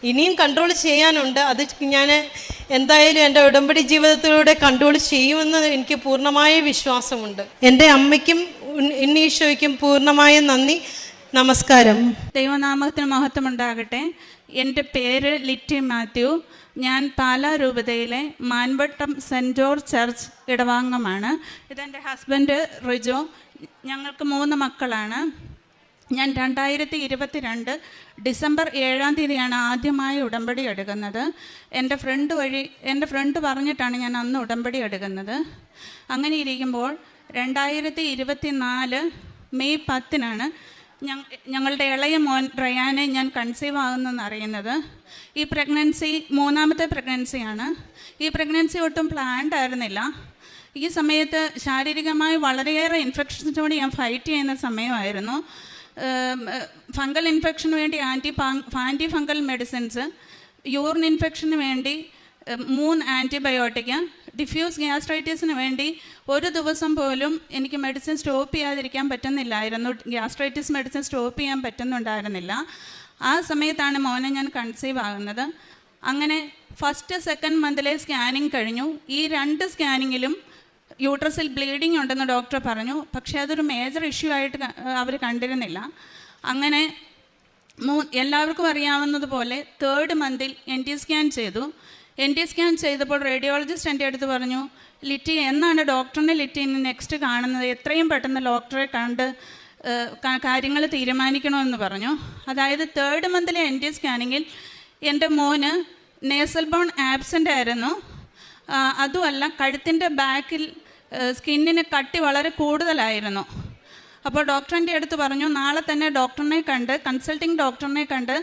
ഇനിയും കൺട്രോൾ ചെയ്യാനുണ്ട്. അത് ഞാൻ എന്തായാലും എന്റെ ഉടമ്പടി ജീവിതത്തിലൂടെ കൺട്രോൾ ചെയ്യുമെന്ന് എനിക്ക് പൂർണമായ വിശ്വാസമുണ്ട്. എന്റെ അമ്മയ്ക്കും ഉണ്ണീശോയ്ക്കും പൂർണമായ നന്ദി. നമസ്കാരം. ദൈവനാമത്തിന് മഹത്വമുണ്ടാകട്ടെ. എന്റെ പേര് ലിറ്റി മാത്യു. ഞാൻ പാലാ രൂപതയിലെ മാൻവട്ടം സെന്റ് ജോർജ് ചർച്ച് ഇടവാങ്ങമാണ്. ഇതെന്റെ ഹസ്ബൻഡ് റിജോ. ഞങ്ങൾക്ക് മൂന്ന് മക്കളാണ്. ഞാൻ രണ്ടായിരത്തി ഇരുപത്തി രണ്ട് ഡിസംബർ ഏഴാം തീയതിയാണ് ആദ്യമായി ഉടമ്പടി എടുക്കുന്നത്. എന്റെ ഫ്രണ്ട് വഴി എന്റെ ഫ്രണ്ട് പറഞ്ഞിട്ടാണ് ഞാൻ അന്ന് ഉടമ്പടി എടുക്കുന്നത്. അങ്ങനെ ഇരിക്കുമ്പോൾ രണ്ടായിരത്തി ഇരുപത്തി നാല് മെയ് പത്തിനാണ് ഞങ്ങളുടെ ഇളയ മോൻ റയാനെ ഞാൻ കൺസീവ് ആകുന്നെന്ന് അറിയുന്നത്. ഈ പ്രഗ്നൻസി മൂന്നാമത്തെ പ്രഗ്നൻസിയാണ് ഈ പ്രഗ്നൻസി ഒട്ടും പ്ലാൻഡ് ആയിരുന്നില്ല. ഈ സമയത്ത് ശാരീരികമായി വളരെയേറെ ഇൻഫെക്ഷൻസിനോട് ഞാൻ ഫൈറ്റ് ചെയ്യുന്ന സമയമായിരുന്നു. ഫംഗൽ ഇൻഫെക്ഷന് വേണ്ടി anti anti fungal medicines urine ഇൻഫെക്ഷന് വേണ്ടി മൂന്ന് ആന്റിബയോട്ടിക് ഡിഫ്യൂസ് ഗ്യാസ്ട്രൈറ്റിസിന് വേണ്ടി ഒരു ദിവസം പോലും എനിക്ക് മെഡിസിൻ സ്റ്റോപ്പ് ചെയ്യാതിരിക്കാൻ പറ്റുന്നില്ലായിരുന്നു. ഗ്യാസ്ട്രൈറ്റിസ് മെഡിസിൻ സ്റ്റോപ്പ് ചെയ്യാൻ പറ്റുന്നുണ്ടായിരുന്നില്ല. ആ സമയത്താണ് മോനെ ഞാൻ കൺസീവ് ആകുന്നത്. അങ്ങനെ ഫസ്റ്റ് സെക്കൻഡ് മന്തിലെ സ്കാനിങ് കഴിഞ്ഞു. ഈ രണ്ട് സ്കാനിങ്ങിലും യൂട്രസിൽ ബ്ലീഡിംഗ് ഉണ്ടെന്ന് ഡോക്ടർ പറഞ്ഞു. പക്ഷേ അതൊരു മേജർ ഇഷ്യൂ ആയിട്ട് അവർ കണ്ടിരുന്നില്ല. അങ്ങനെ മൂ എല്ലാവർക്കും അറിയാവുന്നതുപോലെ തേർഡ് മന്തിൽ എൻ ടി സ്കാൻ ചെയ്തു. എൻ ടി സ്കാൻ ചെയ്തപ്പോൾ റേഡിയോളജിസ്റ്റ് എന്റെ അടുത്ത് പറഞ്ഞു ലിറ്റി എന്നാണ് ഡോക്ടറിനെ ലിറ്റി നെക്സ്റ്റ് കാണുന്നത്? എത്രയും പെട്ടെന്ന് ഡോക്ടറെ കണ്ട് കാര്യങ്ങൾ തീരുമാനിക്കണമെന്ന് പറഞ്ഞു. അതായത് തേർഡ് മന്തിലെ എൻ ടി സ്കാനിങ്ങിൽ എന്റെ മോന് നേസൽ ബോൺ ആബ്സെന്റ് ആയിരുന്നു. അതുമല്ല കഴുത്തിന്റെ ബാക്കിൽ സ്കിന്നിന് കട്ടി വളരെ കൂടുതലായിരുന്നു. അപ്പോൾ ഡോക്ടറിന്റെ അടുത്ത് പറഞ്ഞു നാളെ തന്നെ ഡോക്ടറിനെ കണ്ട് കൺസൾട്ടിങ് ഡോക്ടറിനെ കണ്ട്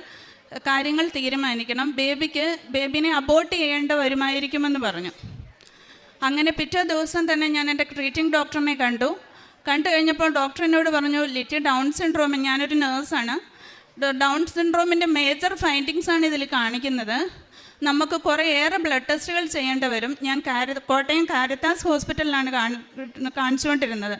കാര്യങ്ങൾ തീരുമാനിക്കണം. ബേബിക്ക് ബേബിനെ അബോർട്ട് ചെയ്യേണ്ട വരുമായിരിക്കുമെന്ന് പറഞ്ഞു. അങ്ങനെ പിറ്റേ ദിവസം തന്നെ ഞാൻ എന്റെ ട്രീറ്റിംഗ് ഡോക്ടറിനെ കണ്ടു. കണ്ടു കഴിഞ്ഞപ്പോൾ ഡോക്ടറിനോട് പറഞ്ഞു ലിറ്റി ഡൗൺ സിൻഡ്രോം ഞാനൊരു നേഴ്സാണ് ഡൗൺ സിൻഡ്രോമിന്റെ മേജർ ഫൈൻഡിങ്സ് ആണ് ഇതിൽ കാണിക്കുന്നത്. നമുക്ക് കുറേയേറെ ബ്ലഡ് ടെസ്റ്റുകൾ ചെയ്യേണ്ടി വരും. ഞാൻ കാര കോട്ടയം കാരത്താസ് ഹോസ്പിറ്റലിലാണ് കാണി കാണിച്ചുകൊണ്ടിരുന്നത്.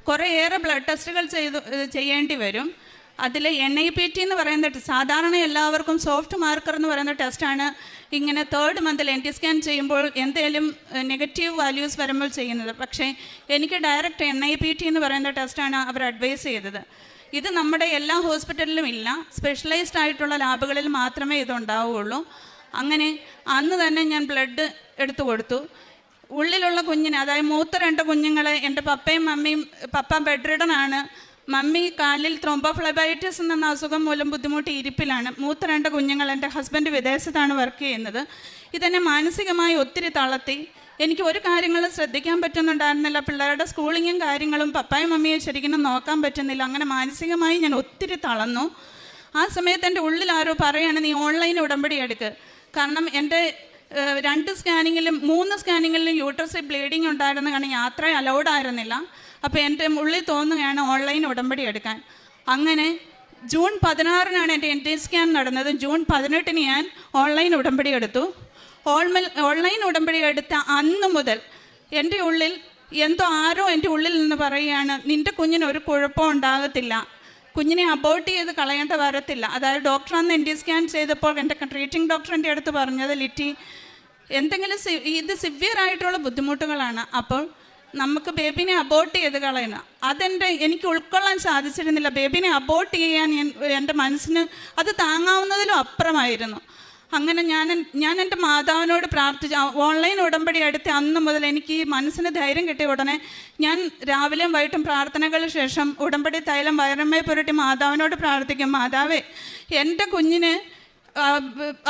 കുറേയേറെ ബ്ലഡ് ടെസ്റ്റുകൾ ചെയ്തു ചെയ്യേണ്ടി വരും. അതിൽ എൻ ഐ പി ടി എന്ന് പറയുന്ന സാധാരണ എല്ലാവർക്കും സോഫ്റ്റ് മാർക്കർ എന്ന് പറയുന്ന ടെസ്റ്റാണ് ഇങ്ങനെ തേർഡ് മന്തിൽ എൻ ടി സ്കാൻ ചെയ്യുമ്പോൾ എന്തെങ്കിലും നെഗറ്റീവ് വാല്യൂസ് വരുമ്പോൾ ചെയ്യുന്നത്. പക്ഷേ എനിക്ക് direct N I P T എന്ന് പറയുന്ന ടെസ്റ്റാണ് അവർ അഡ്വൈസ് ചെയ്തത്. ഇത് നമ്മുടെ എല്ലാ ഹോസ്പിറ്റലിലും ഇല്ല. സ്പെഷ്യലൈസ്ഡ് ആയിട്ടുള്ള ലാബുകളിൽ മാത്രമേ ഇതുണ്ടാവുകയുള്ളൂ. അങ്ങനെ അന്ന് തന്നെ ഞാൻ ബ്ലഡ് എടുത്തു കൊടുത്തു. ഉള്ളിലുള്ള കുഞ്ഞിനെ അതായത് മൂത്ത രണ്ട് കുഞ്ഞുങ്ങളെ എന്റെ പപ്പയും മമ്മിയും പപ്പ ബെഡ്രിഡനാണ് മമ്മി കാലിൽ ത്രോംബോഫ്ലബൈറ്റിസ് എന്ന അസുഖം മൂലം ബുദ്ധിമുട്ടി ഇരിപ്പിലാണ്. മൂത്ത രണ്ട് കുഞ്ഞുങ്ങൾ എന്റെ ഹസ്ബൻഡ് വിദേശത്താണ് വർക്ക് ചെയ്യുന്നത്. ഇതെന്നെ മാനസികമായി ഒത്തിരി തളർത്തി. എനിക്ക് ഒരു കാര്യങ്ങളും ശ്രദ്ധിക്കാൻ പറ്റുന്നുണ്ടായിരുന്നില്ല. പിള്ളേരുടെ സ്കൂളിങ്ങും കാര്യങ്ങളും പപ്പായും മമ്മിയെ ശരിക്കും നോക്കാൻ പറ്റുന്നില്ല. അങ്ങനെ മാനസികമായി ഞാൻ ഒത്തിരി തളർന്നു. ആ സമയത്ത് എന്റെ ഉള്ളിൽ ആരോ പറയാണ് നീ ഓൺലൈൻ ഉടമ്പടി എടുക്ക്. കാരണം എന്റെ രണ്ട് സ്കാനിങ്ങിലും മൂന്ന് സ്കാനിങ്ങിലും യൂട്രസിൽ ബ്ലീഡിങ് ഉണ്ടായിരുന്നു കാരണം യാത്ര അലൗഡ് ആയിരുന്നില്ല. അപ്പോൾ എന്റെ ഉള്ളിൽ തോന്നുകയാണ് ഓൺലൈൻ ഉടമ്പടി എടുക്കാൻ. അങ്ങനെ ജൂൺ പതിനാറിനാണ് എന്റെ എൻ ടി സ്കാൻ നടന്നത്. ജൂൺ പതിനെട്ടിന് ഞാൻ ഓൺലൈൻ ഉടമ്പടി എടുത്തു. ഓൺമൽ ഓൺലൈൻ ഉടമ്പടി എടുത്ത അന്ന് മുതൽ എന്റെ ഉള്ളിൽ എന്തോ ആരോ എന്റെ ഉള്ളിൽ നിന്ന് പറയുകയാണ് നിന്റെ കുഞ്ഞിന് ഒരു കുഴപ്പം ഉണ്ടാകത്തില്ല. കുഞ്ഞിനെ അബോർട്ട് ചെയ്ത് കളയേണ്ട വരത്തില്ല. അതായത് ഡോക്ടർ അന്ന് എൻ ടി സ്കാൻ ചെയ്തപ്പോൾ എന്റെ ട്രീറ്റിംഗ് ഡോക്ടർ എന്റെ അടുത്ത് പറഞ്ഞത് ലിറ്റി എന്തെങ്കിലും ഇത് സിവിയർ ആയിട്ടുള്ള ബുദ്ധിമുട്ടുകളാണ്. അപ്പോൾ നമുക്ക് ബേബിനെ അബോർട്ട് ചെയ്ത് കളയണം. അതെന്റെ എനിക്ക് ഉൾക്കൊള്ളാൻ സാധിച്ചിരുന്നില്ല. ബേബിനെ അബോർട്ട് ചെയ്യാൻ എന്റെ മനസ്സിന് അത് താങ്ങാവുന്നതിലും അപ്പുറമായിരുന്നു. അങ്ങനെ ഞാൻ ഞാൻ എന്റെ മാതാവിനോട് പ്രാർത്ഥിച്ചു ഓൺലൈൻ ഉടമ്പടി എടുത്ത് അന്ന് മുതൽ എനിക്ക് ഈ മനസ്സിന് ധൈര്യം കിട്ടിയ ഉടനെ ഞാൻ രാവിലെയും വൈകിട്ടും പ്രാർത്ഥനകൾക്ക് ശേഷം ഉടമ്പടി തൈലം വയറമ്മയെ പുരട്ടി മാതാവിനോട് പ്രാർത്ഥിക്കും. മാതാവേ എന്റെ കുഞ്ഞിന്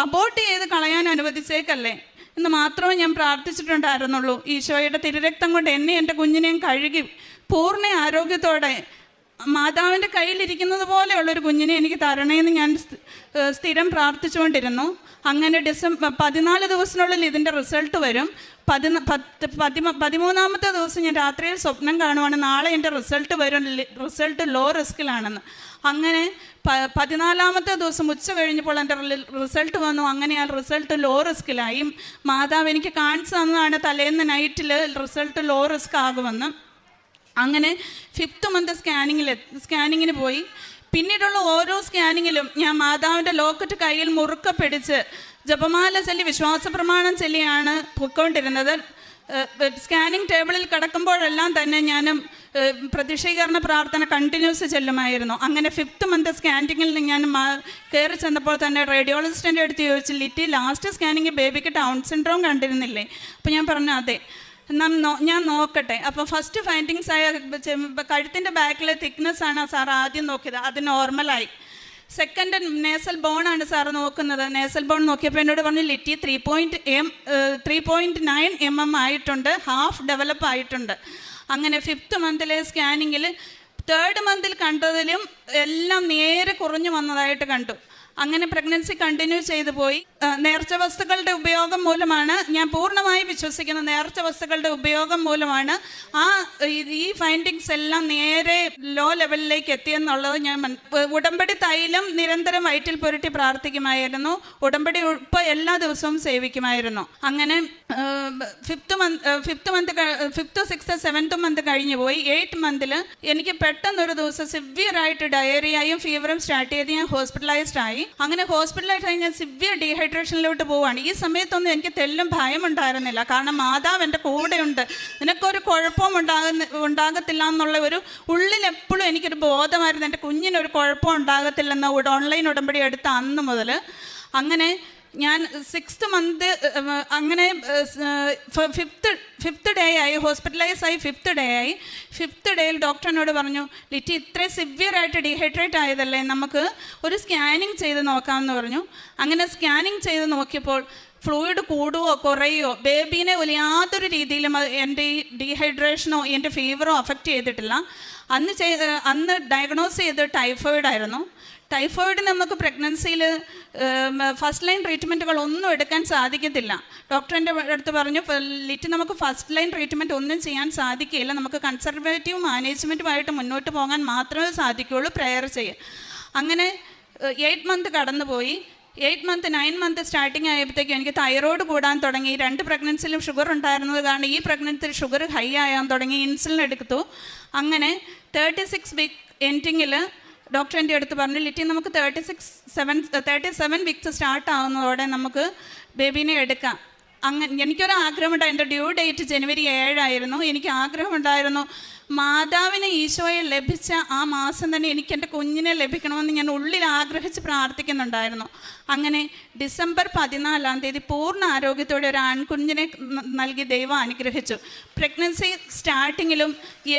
അബോർട്ട് ചെയ്ത് കളയാൻ അനുവദിച്ചേക്കല്ലേ? എന്ന് മാത്രമേ ഞാൻ പ്രാർത്ഥിച്ചിട്ടുണ്ടായിരുന്നുള്ളൂ. ഈശോയുടെ തിരുരക്തം കൊണ്ട് എന്നെ എന്റെ കുഞ്ഞിനെയും കഴുകി പൂർണ ആരോഗ്യത്തോടെ മാതാവിന്റെ കയ്യിലിരിക്കുന്നത് പോലെയുള്ളൊരു കുഞ്ഞിനെ എനിക്ക് തരണേന്ന് ഞാൻ സ്ഥിരം പ്രാർത്ഥിച്ചുകൊണ്ടിരുന്നു. അങ്ങനെ ഡിസംബർ പതിനാല് ദിവസത്തിനുള്ളിൽ ഇതിന്റെ റിസൾട്ട് വരും. പതിന പത്ത് പതിമ പതിമൂന്നാമത്തെ ദിവസം ഞാൻ രാത്രിയിൽ സ്വപ്നം കാണുവാണ്. നാളെ എന്റെ റിസൾട്ട് വരും. റിസൾട്ട് ലോ റിസ്കിലാണെന്ന് അങ്ങനെ പതിനാലാമത്തെ ദിവസം ഉച്ച കഴിഞ്ഞപ്പോൾ എന്റെ റിസൾട്ട് വന്നു. അങ്ങനെ ആ റിസൾട്ട് ലോ റിസ്കിലായി മാതാവ് എനിക്ക് കാണിച്ചു തന്നതാണ് തലേന്ന് നൈറ്റിൽ റിസൾട്ട് ലോ റിസ്ക് ആകുമെന്ന്. അങ്ങനെ ഫിഫ്ത്ത് മന്ത് സ്കാനിങ്ങിൽ സ്കാനിങ്ങിന് പോയി. പിന്നീടുള്ള ഓരോ സ്കാനിങ്ങിലും ഞാൻ മാതാവിന്റെ ലോക്കറ്റ് കയ്യിൽ മുറുക്കെ പിടിച്ച് ജപമാല ചൊല്ലി വിശ്വാസ പ്രമാണം ചൊല്ലിയാണ് പൊയ്ക്കൊണ്ടിരുന്നത്. സ്കാനിങ് ടേബിളിൽ കിടക്കുമ്പോഴെല്ലാം തന്നെ ഏഹ് പ്രതിഷീകരണ പ്രാർത്ഥന കണ്ടിന്യൂസ് ചെല്ലുമായിരുന്നു. അങ്ങനെ ഫിഫ്ത്ത് മന്ത് സ്കാനിങ്ങിൽ ഞാൻ കയറി ചെന്നപ്പോൾ തന്നെ റേഡിയോളജിസ്റ്റിന്റെ അടുത്ത് ചോദിച്ചു ലിറ്റി ലാസ്റ്റ് സ്കാനിങ് ബേബിക്ക് ഡൗൺ സിൻഡ്രോം കണ്ടിരുന്നില്ലേ? അപ്പോൾ ഞാൻ പറഞ്ഞു അതെ. നാം ഞാൻ നോക്കട്ടെ. അപ്പോൾ ഫസ്റ്റ് ഫൈൻഡിങ്സ് ആയ കഴുത്തിന്റെ ബാക്കിലെ തിക്നെസ് ആണ് സാർ ആദ്യം നോക്കിയത്. അത് നോർമലായി. സെക്കൻഡ് നേസൽ ബോൺ ആണ് സാർ നോക്കുന്നത്. നേസൽ ബോൺ നോക്കിയപ്പോൾ എന്നോട് പറഞ്ഞു Litty three point M three point nine M M ആയിട്ടുണ്ട്. ഹാഫ് ഡെവലപ്പ് ആയിട്ടുണ്ട്. അങ്ങനെ ഫിഫ്ത്ത് മന്തിലെ സ്കാനിങ്ങിൽ തേർഡ് മന്തിൽ കണ്ടതിലും എല്ലാം നേരെ കുറഞ്ഞു വന്നതായിട്ട് കണ്ടു. അങ്ങനെ പ്രഗ്നൻസി കണ്ടിന്യൂ ചെയ്തു പോയി. നേർച്ച വസ്തുക്കളുടെ ഉപയോഗം മൂലമാണ് ഞാൻ പൂർണമായി വിശ്വസിക്കുന്ന നേർച്ച വസ്തുക്കളുടെ ഉപയോഗം മൂലമാണ് ആ ഈ- ഫൈൻഡിങ്സ് എല്ലാം നേരെ ലോ ലെവലിലേക്ക് എത്തിയെന്നുള്ളത് ഞാൻ ഉടമ്പടി തൈലം നിരന്തരം വയറ്റിൽ പുരട്ടി പ്രാർത്ഥിക്കുമായിരുന്നു. ഉടമ്പടി ഉപ്പ് എല്ലാ ദിവസവും സേവിക്കുമായിരുന്നു. അങ്ങനെ fifth month fifth month fifth sixth seventh month കഴിഞ്ഞു പോയി. എയ്റ്റ് മന്തിൽ എനിക്ക് പെട്ടെന്നൊരു ദിവസം സിവിയർ ആയിട്ട് ഡയറിയായും ഫീവറും സ്റ്റാർട്ട് ചെയ്ത് ഞാൻ ഹോസ്പിറ്റലൈസ്ഡ് ആയി. ആയി അങ്ങനെ ഹോസ്പിറ്റലായിട്ട് ഞാൻ സിവിയർ ഡീഹൈഡ്രേഷനിലോട്ട് പോവുകയാണ് ഈ സമയത്തൊന്നും എനിക്ക് തെല്ലും ഭയമുണ്ടായിരുന്നില്ല കാരണം മാതാവ് എന്റെ കൂടെയുണ്ട്. നിനക്കൊരു കുഴപ്പവും ഉണ്ടാകുന്ന ഉണ്ടാകത്തില്ല എന്നുള്ള ഒരു ഉള്ളിൽ എപ്പോഴും എനിക്കൊരു ബോധമായിരുന്നു. എന്റെ കുഞ്ഞിനൊരു കുഴപ്പം ഉണ്ടാകത്തില്ലെന്ന ഓൺലൈൻ ഉടമ്പടി എടുത്ത അന്ന് മുതൽ. അങ്ങനെ ഞാൻ സിക്സ്ത് മന്ത് അങ്ങനെ ഫിഫ്ത്ത് ഫിഫ്ത്ത് ഡേ ആയി ഹോസ്പിറ്റലൈസ് ആയി ഫിഫ്ത്ത് ഡേ ആയി. ഫിഫ്ത്ത് ഡേയിൽ ഡോക്ടറിനോട് പറഞ്ഞു ലിറ്റി ഇത്രയും സിവിയറായിട്ട് ഡീഹൈഡ്രേറ്റ് ആയതല്ലേ? നമുക്ക് ഒരു സ്കാനിങ് ചെയ്ത് നോക്കാമെന്ന് പറഞ്ഞു. അങ്ങനെ സ്കാനിങ് ചെയ്ത് നോക്കിയപ്പോൾ ഫ്ലൂയിഡ് കൂടുവോ കുറയുവോ ബേബീനെ യാതൊരു രീതിയിലും എന്റെ ഈ ഡീഹൈഡ്രേഷനോ എന്റെ ഫീവറോ അഫക്റ്റ് ചെയ്തിട്ടില്ല. അന്ന് ചെയ്ത് അന്ന് ഡയഗ്നോസ് ചെയ്ത് ടൈഫോയിഡ് ആയിരുന്നു. ടൈഫോയിഡ് നമുക്ക് പ്രഗ്നൻസിയിൽ ഫസ്റ്റ് ലൈൻ ട്രീറ്റ്മെന്റുകൾ ഒന്നും എടുക്കാൻ സാധിക്കത്തില്ല. ഡോക്ടറിന്റെ അടുത്ത് പറഞ്ഞു ലിറ്റ് നമുക്ക് ഫസ്റ്റ് ലൈൻ ട്രീറ്റ്മെന്റ് ഒന്നും ചെയ്യാൻ സാധിക്കില്ല നമുക്ക് കൺസർവേറ്റീവ് മാനേജ്മെന്റുമായിട്ട് മുന്നോട്ട് പോകാൻ മാത്രമേ സാധിക്കുകയുള്ളൂ. പ്രയർ ചെയ്യുക അങ്ങനെ എയ്റ്റ് മന്ത് കടന്നുപോയി. Eight month nine month starting ആയപ്പോഴത്തേക്കും എനിക്ക് തൈറോയ്ഡ് കൂടാൻ തുടങ്ങി. രണ്ട് പ്രഗ്നൻസിലും ഷുഗർ ഉണ്ടായിരുന്നത് കാരണം ഈ പ്രഗ്നൻസിൽ ഷുഗർ ഹൈ ആയാൻ തുടങ്ങി. ഇൻസുലിൻ എടുത്തു. അങ്ങനെ തേർട്ടി സിക്സ് വീക്ക് എൻഡിങ്ങിൽ ഡോക്ടർ എന്റെ അടുത്ത് പറഞ്ഞു ലിറ്റി നമുക്ക് thirty six seven thirty seven weeks start ആവുന്നതോടെ നമുക്ക് ബേബീനെ എടുക്കാം. അങ്ങനെ എനിക്കൊരു ആഗ്രഹമുണ്ട് എന്റെ ഡ്യൂ ഡേറ്റ് ജനുവരി ഏഴായിരുന്നു. എനിക്ക് ആഗ്രഹമുണ്ടായിരുന്നു മാതാവിനെ ഈശോയെ ലഭിച്ച ആ മാസം തന്നെ എനിക്ക് എന്റെ കുഞ്ഞിനെ ലഭിക്കണമെന്ന് ഞാൻ ഉള്ളിൽ ആഗ്രഹിച്ച് പ്രാർത്ഥിക്കുന്നുണ്ടായിരുന്നു. അങ്ങനെ ഡിസംബർ പതിനാലാം തീയതി പൂർണ ആരോഗ്യത്തോടെ ഒരു ആൺകുഞ്ഞിനെ നൽകി ദൈവം അനുഗ്രഹിച്ചു. പ്രഗ്നൻസി സ്റ്റാർട്ടിങ്ങിലും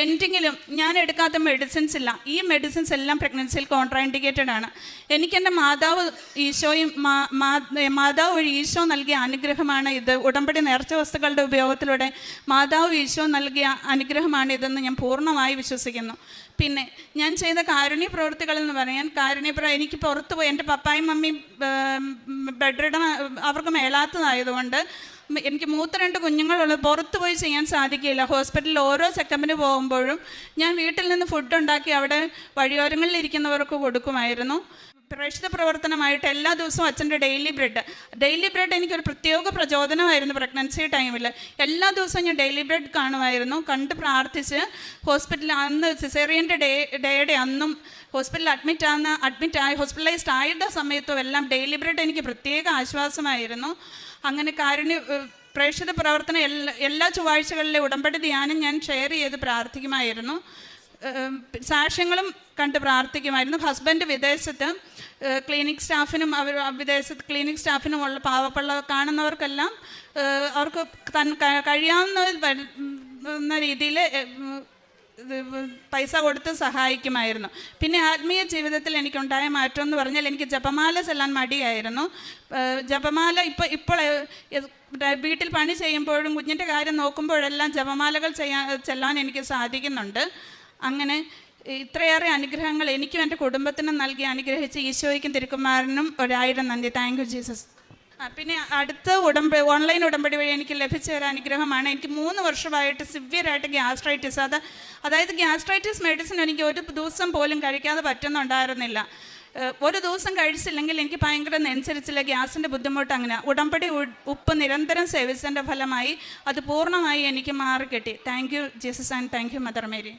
എൻഡിങ്ങിലും ഞാൻ എടുക്കാത്ത മെഡിസിൻസ് ഇല്ല. ഈ മെഡിസിൻസ് എല്ലാം പ്രഗ്നൻസിയിൽ കോൺട്രാൻഡിക്കേറ്റഡ് ആണ്. എനിക്ക് എന്റെ മാതാവ് ഈശോയും മാതാവ് വഴി ഈശോ നൽകിയ അനുഗ്രഹമാണ് ഇത്. ഉടമ്പടി നേർച്ച വസ്തുക്കളുടെ ഉപയോഗത്തിലൂടെ മാതാവ് ഈശോ നൽകിയ അനുഗ്രഹമാണ് ഇതെന്ന് ഞാൻ പൂർണമായി വിശ്വസിക്കുന്നു. പിന്നെ ഞാൻ ചെയ്ത കാരുണ്യ പ്രവൃത്തികൾ എന്ന് പറയാൻ കാരുണ്യപ്ര എനിക്ക് പുറത്ത് പോയി എന്റെ പപ്പായും മമ്മിയും ബെഡ് റിഡൻ അവർക്ക് മേലാത്തതായതുകൊണ്ട് എനിക്ക് മൂത്ത രണ്ട് കുഞ്ഞുങ്ങളുള്ള പുറത്ത് പോയി ചെയ്യാൻ സാധിക്കില്ല ഹോസ്പിറ്റലിൽ ഓരോ ചെക്കപ്പിന് പോകുമ്പോഴും ഞാൻ വീട്ടിൽ നിന്ന് ഫുഡ് ഉണ്ടാക്കി അവിടെ വഴിയോരങ്ങളിൽ ഇരിക്കുന്നവർക്ക് കൊടുക്കുമായിരുന്നു. പ്രേക്ഷിത പ്രവർത്തനമായിട്ട് എല്ലാ ദിവസവും അച്ഛന്റെ ഡെയിലി ബ്രെഡ്. ഡെയിലി ബ്രെഡ് എനിക്കൊരു പ്രത്യേക പ്രചോദനമായിരുന്നു പ്രഗ്നൻസി ടൈമിൽ എല്ലാ ദിവസവും ഞാൻ ഡെയിലി ബ്രെഡ് കാണുമായിരുന്നു. കണ്ട് പ്രാർത്ഥിച്ച് ഹോസ്പിറ്റലിൽ അന്ന് സിസേറിയന്റെ ഡേ ഡേയുടെ അന്നും ഹോസ്പിറ്റലിൽ അഡ്മിറ്റ് ആകുന്ന അഡ്മിറ്റ് ആയി ഹോസ്പിറ്റലൈസ്ഡ് ആയുടെ സമയത്തും എല്ലാം ഡെയിലി ബ്രെഡ് എനിക്ക് പ്രത്യേക ആശ്വാസമായിരുന്നു. അങ്ങനെ കാരുണ്യ പ്രേക്ഷിത പ്രവർത്തനം എല്ലാ എല്ലാ ചൊവ്വാഴ്ചകളിലെ ഉടമ്പടി ധ്യാനം ഞാൻ ഷെയർ ചെയ്ത് പ്രാർത്ഥിക്കുമായിരുന്നു. സാക്ഷ്യങ്ങളും കണ്ട് പ്രാർത്ഥിക്കുമായിരുന്നു. ഹസ്ബൻഡ് വിദേശത്ത് ക്ലിനിക് സ്റ്റാഫിനും അവർ വിദേശത്ത് ക്ലിനിക് സ്റ്റാഫിനും ഉള്ള പാവപ്പെള്ള കാണുന്നവർക്കെല്ലാം അവർക്ക് തൻ കഴിയാവുന്ന രീതിയിൽ പൈസ കൊടുത്ത് സഹായിക്കുമായിരുന്നു. പിന്നെ ആത്മീയ ജീവിതത്തിൽ എനിക്കുണ്ടായ മാറ്റം എന്ന് പറഞ്ഞാൽ എനിക്ക് ജപമാല ചെല്ലാൻ മടിയായിരുന്നു. ജപമാല ഇപ്പോൾ ഇപ്പോൾ വീട്ടിൽ പണി ചെയ്യുമ്പോഴും കുഞ്ഞിന്റെ കാര്യം നോക്കുമ്പോഴെല്ലാം ജപമാലകൾ ചെയ്യാൻ ചെല്ലാൻ എനിക്ക് സാധിക്കുന്നുണ്ട്. അങ്ങനെ ഇത്രയേറെ അനുഗ്രഹങ്ങൾ എനിക്കും എന്റെ കുടുംബത്തിനും നൽകി അനുഗ്രഹിച്ച ഈശോയ്ക്കും തിരുക്കുമാരനും ഒരായിരം നന്ദി. താങ്ക് യു ജീസസ് പിന്നെ അടുത്ത ഉടമ്പ ഓൺലൈൻ ഉടമ്പടി വഴി എനിക്ക് ലഭിച്ച ഒരു അനുഗ്രഹമാണ്. എനിക്ക് മൂന്ന് വർഷമായിട്ട് സിവിയറായിട്ട് ഗ്യാസ്ട്രൈറ്റിസ് അത് അതായത് ഗ്യാസ്ട്രൈറ്റിസ് മെഡിസിൻ എനിക്ക് ഒരു ദിവസം പോലും കഴിക്കാതെ പറ്റുന്നുണ്ടായിരുന്നില്ല. ഒരു ദിവസം കഴിച്ചില്ലെങ്കിൽ എനിക്ക് ഭയങ്കര നെഞ്ചരിച്ചില്ല ഗ്യാസിന്റെ ബുദ്ധിമുട്ട് അങ്ങനെ. ഉടമ്പടി ഉപ്പ് നിരന്തരം സേവിച്ചതിന്റെ ഫലമായി അത് പൂർണമായി എനിക്ക് മാറിക്കിട്ടി. Thank you Jesus and thank you Mother Mary